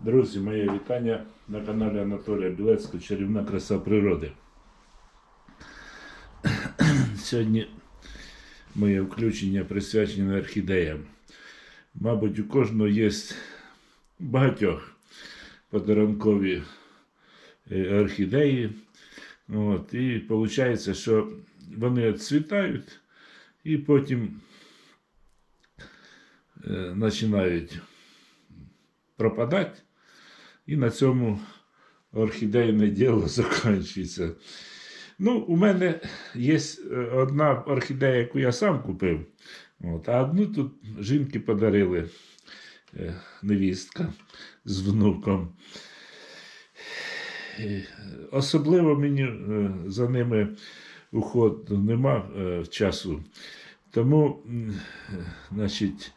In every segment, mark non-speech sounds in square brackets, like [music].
Друзі, моє вітання на каналі Анатолія Білецького Чарівна краса природи. Сьогодні моє включення присвячене орхідеям. Мабуть, у кожного є багатьох подарункові е, орхідеї. От, і виходить, що вони відцвітають і потім е, починають пропадати, і на цьому орхідейне діло [laughs] закінчується. Ну, у мене є е, одна орхідея, яку я сам купив. От, а одну тут жінки подарили е, невістка з внуком. Е, Особливо мені за ними уходу нема часу. Тому, значить,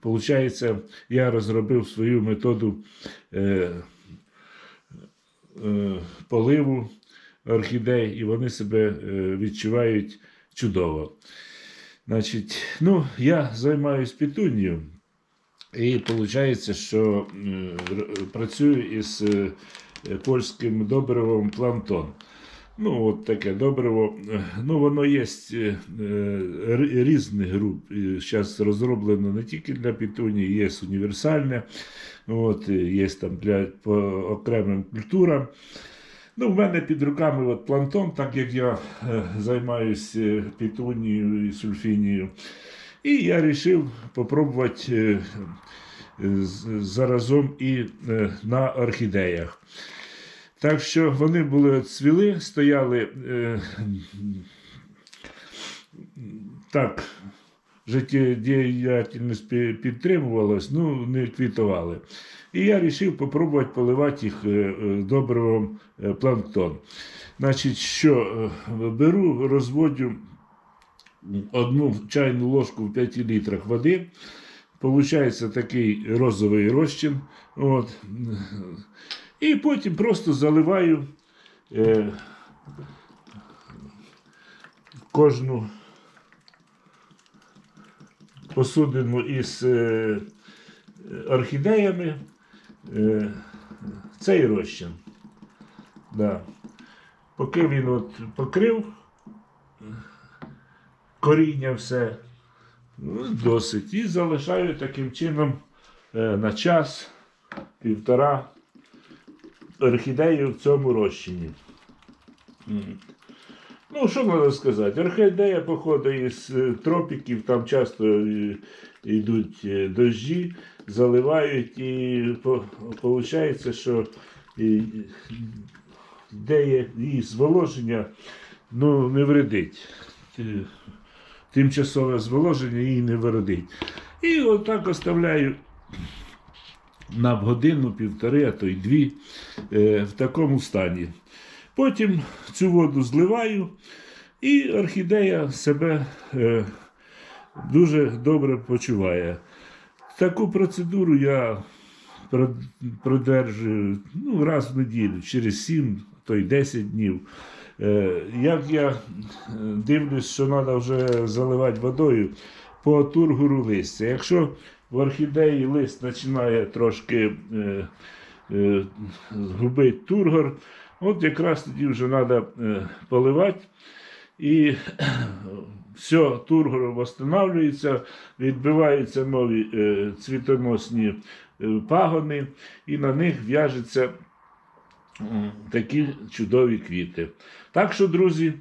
Получається, я розробив свою методу е, е, поливу орхідей, і вони себе е, відчувають чудово. Значить, ну, я займаюся пітунію, і виходить, що е, працюю із е, польським добривом плантон. Ну, от таке добриво. Ну, воно є е, р- різних груп. Зараз розроблено не тільки для пітунії, є універсальне, от, є там для по окремим культурам. Ну, в мене під руками от плантон, так як я е, займаюся пітунією і сульфінією. І я вирішив спробувати е, заразом і на орхідеях. Так що вони були цвіли, стояли е, так, життєдіяльність підтримувалась, ну не квітували. І я вирішив спробувати поливати їх е, е, добривом е, планктон. Значить, що беру, розводю одну чайну ложку в 5 літрах води. Получається такий розовий розчин. От. І потім просто заливаю е, кожну посудину із е, орхідеями е, цей розчин. Да. Поки він от покрив коріння все, ну, досить. І залишаю таким чином е, на час, півтора орхідею в цьому розчині. Ну, що можна сказати? Орхідея походить із е, тропіків, там часто е, йдуть е, дощі, заливають, і виходить, що де її зволоження, ну, не вредить. Тимчасове зволоження її не вредить. І отак оставляю на годину, півтори, а то й дві е, в такому стані. Потім цю воду зливаю, і орхідея себе е, дуже добре почуває. Таку процедуру я про- продержую ну, раз в неділю, через 7, то й 10 днів. Е, Як я дивлюсь, що треба вже заливати водою по тургуру листя. Якщо в орхідеї лист починає трошки е, е, губити тургор, от якраз тоді вже треба е, поливати. І все, тургор встановлюється, відбиваються нові е, цвітоносні е, пагони, і на них в'яжуться м, такі чудові квіти. Так що, друзі, е,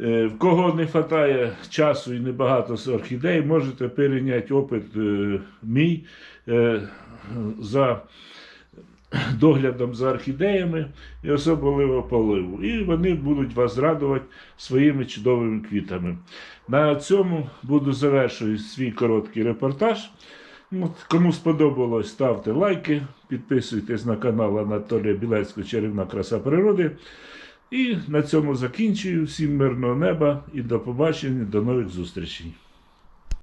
в кого не вистачає часу і небагато з орхідей, можете перейняти опит е, мій е, за доглядом за орхідеями і особливо поливу. І вони будуть вас радувати своїми чудовими квітами. На цьому буду завершувати свій короткий репортаж. Кому сподобалось, ставте лайки, підписуйтесь на канал Анатолія Білецького Чарівна краса природи. І на цьому закінчую. Всім мирного неба і до побачення, до нових зустрічей.